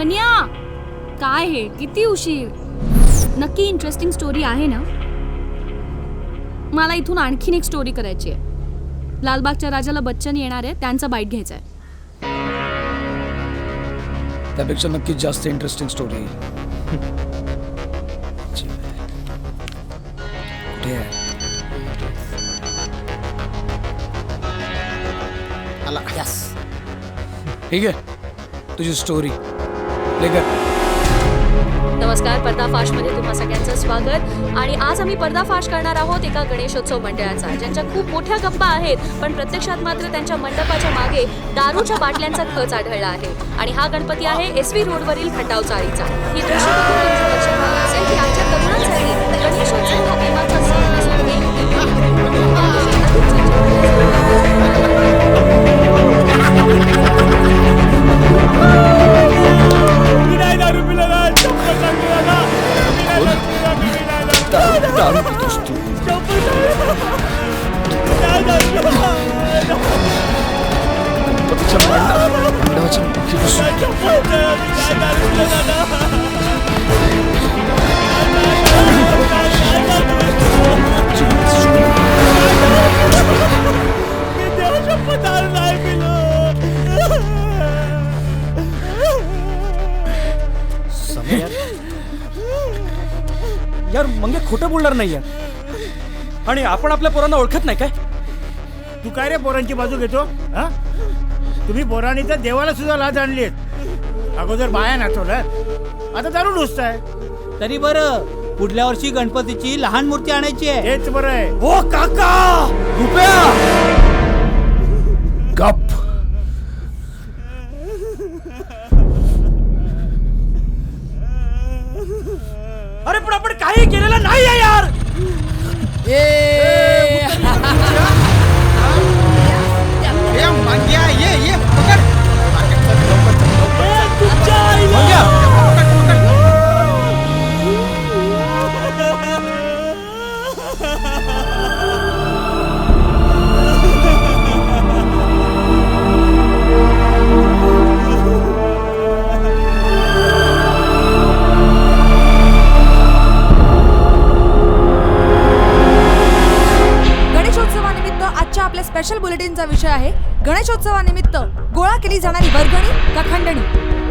मन्या काय हे? किती उशीर? नक्की इंटरेस्टिंग स्टोरी आहे ना? मला इथून आणखीन एक स्टोरी करायची आहे. लालबागच्या राजाला बच्चन येणार आहे त्यांचा बाईट घ्यायचा आहे. त्यापेक्षा नक्कीच जास्त इंटरेस्टिंग स्टोरी कुठे आहे? आला. यस ठीक आहे. तुझी स्टोरी लेकर नमस्कार पर्दाफाशमध्ये तुम्हा सगळ्यांचं स्वागत. आणि आज आम्ही पर्दाफाश करणार आहोत एका गणेशोत्सव मंडळाचा ज्यांच्या खूप मोठ्या गप्पा आहेत पण प्रत्यक्षात मात्र त्यांच्या मंडपाच्या मागे दारूच्या बाटल्यांचा खच आढळला आहे. आणि हा गणपती आहे एस व्ही रोडवरील खटाव चाळीचा. ही दृश्य बघून तुमच्या लक्षात आलं असेल की तरुणांसाठी गणेशोत्सव हा यार मंगे खोटं बोलणार नाही यार. आणि आपण आपल्या पोरांना ओळखत नाही काय? तू काय रे पोरांची बाजू घेतो? हा? तुम्ही पोरांनी तर देवाला सुद्धा लाज आणलीत अगोदर बाया नाचवल्यात. आता दारू नुसताय. तरी बरं पुढल्या वर्षी गणपतीची लहान मूर्ती आणायची आहे. हेच बरं आहे. हो काका! रुपया! आजच्या आपल्या स्पेशल बुलेटिनचा विषय आहे गणेशोत्सवानिमित्त गोळा केली जाणारी वर्गणी का खंडणी?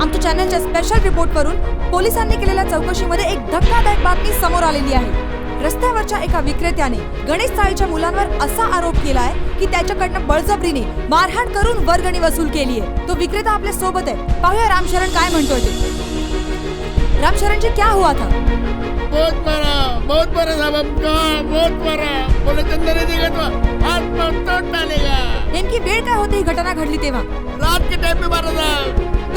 आमच्या चॅनलच्या स्पेशल रिपोर्टवरून पोलिसांनी केलेल्या चौकशीमध्ये एक धक्कादायक बातमी समोर आलेली आहे. रस्त्यावरच्या एका विक्रेत्याने गणेश चाळीच्या मुलांवर असा आरोप केला आहे की त्याच्याकडनं बळजबरीने मारहाण करून वर्गणी वसूल केली आहे. तो विक्रेता आपल्यासोबत आहे. पाहूया रामशरण काय म्हणतोय ते. रामशरण जी क्या हुआ था? बहुत बड़ा बहुत बड़ा साहब आपका बहुत बड़ा बोले तो हाथ पर तोड़ डालेगा नेमकी वेळ काय होती ही घटना घडली तेव्हा? रात के टाइम पे मारा था.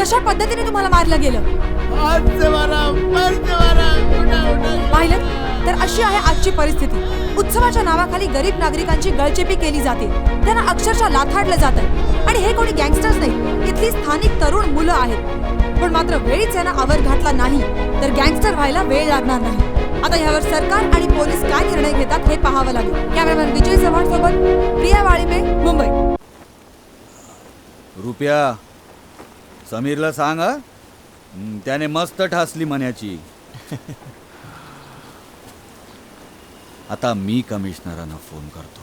कशा पद्धतीने तुम्हाला मारलं गेलं? हाथ से मारा पैर से मारा उठा उठा. पाहिलं? तर अशी आहे आजची परिस्थिती. उत्सवाच्या नावाखाली गरीब नागरिकांची गळचेपी केली जाते. त्यांना अक्षरशः लाथाडलं जातं आणि हे कोणी गँगस्टर्स नाही इथली स्थानिक तरुण मुलं आहेत. पण मात्र वेळीच यांना आवर घातला नाही. तर गँगस्टर व्हायला वेळ लागणार नाही. आता यावर सरकार आणि पोलीस काय निर्णय घेतात हे पाहावं लागेल. कॅमेरामॅन विजय चव्हाण सोबत प्रिया वाळिंबे मुंबई. रुपया समीरला सांग हं? त्याने मस्त ठासली म्हण्याची. आता मी कमिशनरांना फोन करतो.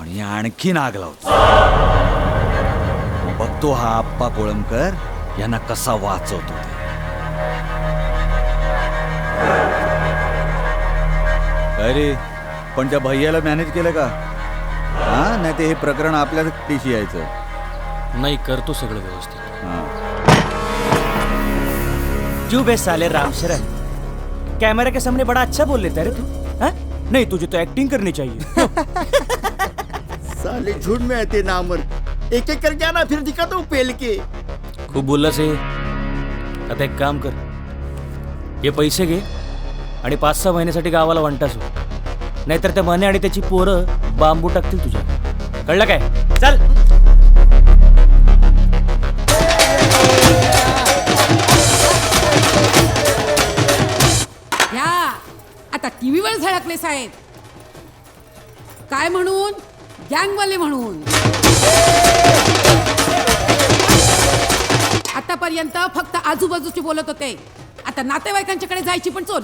आणि आणखीन आग लावतो. बघतो हा आप्पा कोळंबकर यांना कसा वाचवतो ते. काय रे पण त्या भैयाला मॅनेज केलं का? हा नाही ते हे प्रकरण आपल्या टिशी यायचं. नाही करतो सगळं व्यवस्थित. हा. क्यों बे साले रामशरण कैमरे के सामने बड़ा अच्छा बोल लेता है रे तू हाँ? नहीं तुझे तो एक्टिंग करनी चाहिए। साले झूठ में आते नामर। एक एक करके आना फिर दिखाता हूँ पेल के। खूप बोललास हे आता एक काम कर। हे पैसे घे आणि पाच सहा महिन्यासाठी गावाला वंटास हो नाहीतर त्या मने आणि त्याची पोरं बांबू टाकतील तुझ्या। कळलं काय? चल! आता टीव्हीवर झळकले साहेब. काय म्हणून? गँगवाले म्हणून. आतापर्यंत फक्त आजूबाजूचे बोलत होते. आता नातेवाईकांच्याकडे जायची पण चोल.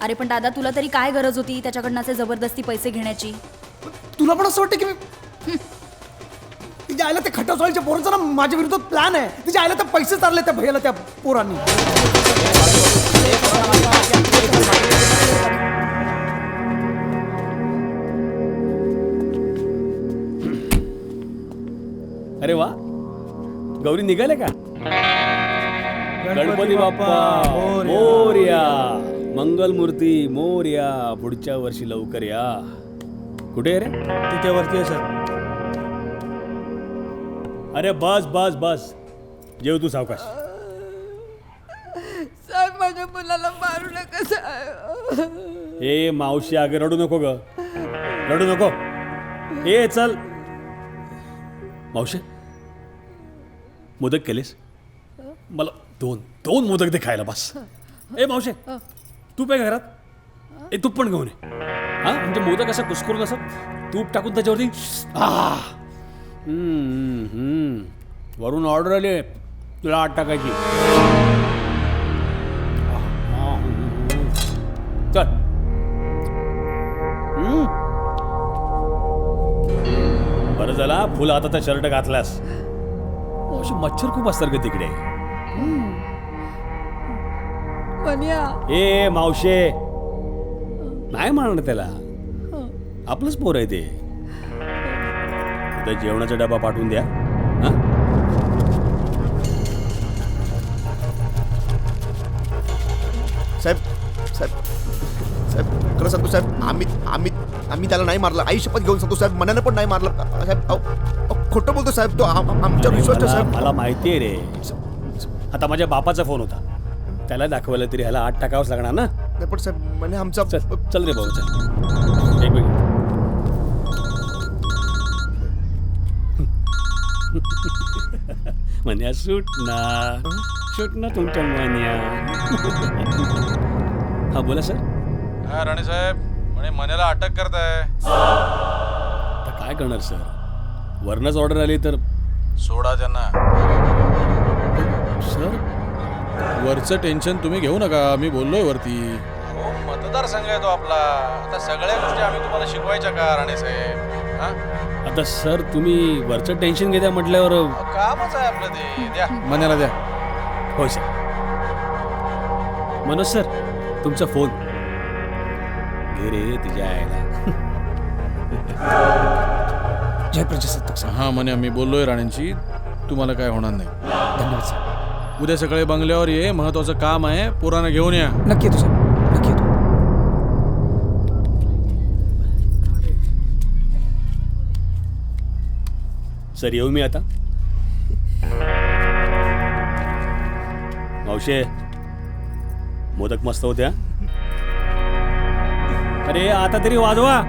अरे पण दादा तुला तरी काय गरज होती त्याच्याकडनं असे जबरदस्ती पैसे घेण्याची? तुला पण असं वाटतं की मी तिच्या आईला ते खटासवालीच्या पोरांचा ना माझ्या विरुद्ध प्लॅन आहे. तिच्या आईला तर पैसे चालले त्या भैयाला त्या पोरांनी. अरे वा. गौरी निघाले का? गणपती बाप्पा मोर्या. मंगल मूर्ती मोर्या. पुढच्या वर्षी लवकर या. कुठे आहे रे? तिथे वरती आहे सर. अरे बस बस बस. जेव तू सावकाश. साहेब माझ्या मुलाला मारू नका ए मावशी अगे रडू नको ग. रडू नको. ए चल. मावशी मोदक केलेस? मला दोन दोन मोदक दे खायला बस. ए मावशे तूप आहे घरात? ए तूप पण घेऊन ये. हा म्हणजे मोदक असं कुसकरून असं तूप टाकून त्याच्यावरती आह! वरून ऑर्डर आली. तुला आठ टाकायची. चल. बरं झाला फुल हाताचा शर्ट घातलास. अशी मच्छर खूप असतात ग तिकडे. ए मावशे. नाही म्हणणार त्याला. आपलंच पोर आहे ते. उद्या जेवणाचा डबा पाठवून द्या. हा? साहेब साहेब साहेब खरं सांगतो साहेब आम्ही आम्ही आम्ही त्याला नाही मारलं. आई शपथ घेऊन सांगतो साहेब मनानं पण नाही मारलं. साहेब अहो, अहो, खोटं बोलतो साहेब तो आम- आम- आमच्यावर विश्वास ठेव मला साहेब. मला माहिती आहे रे. आता माझ्या बापाचा फोन होता. त्याला दाखवायला तरी ह्याला आठ टाकावंच लागणार ना? नाही पण साहेब म्हणे आमचा चल चल रे भाऊ चल. एक मिनिट. मन्या सुटणार सुटणार तुमच्या मन्या हा बोला सर. हा राणे साहेब म्हणे मण्याला अटक करताय. आता काय करणार सर? वरनच ऑर्डर आली तर? सोडा त्यांना. सर वरचं टेन्शन तुम्ही घेऊ नका. मी बोललोय वरती. हो मतदारसंघ आहे तो आपला. आता सगळ्या गोष्टी आम्ही तुम्हाला शिकवायच्या का राणे साहेब? हा? आता सर तुम्ही वरचं टेन्शन घेत्या म्हटल्यावर कामच आहे आपलं ते. द्या. मनाला द्या. होय सर. मनोज सर तुमचा फोन. घे रे तुझ्या आईला. जय प्रजासत्ताक साहेब हा म्हणे मी बोललोय राणेंची तुम्हाला काय होणार नाही. धन्यवाद साहेब उद्या सकाळी बंगल्यावर ये महत्वाचं काम आहे पोरांना घेऊन या. नक्की येतो साहेब सर येऊ मी आता. मावशे मोदक मस्त होत्या अरे आता तरी वाजवा.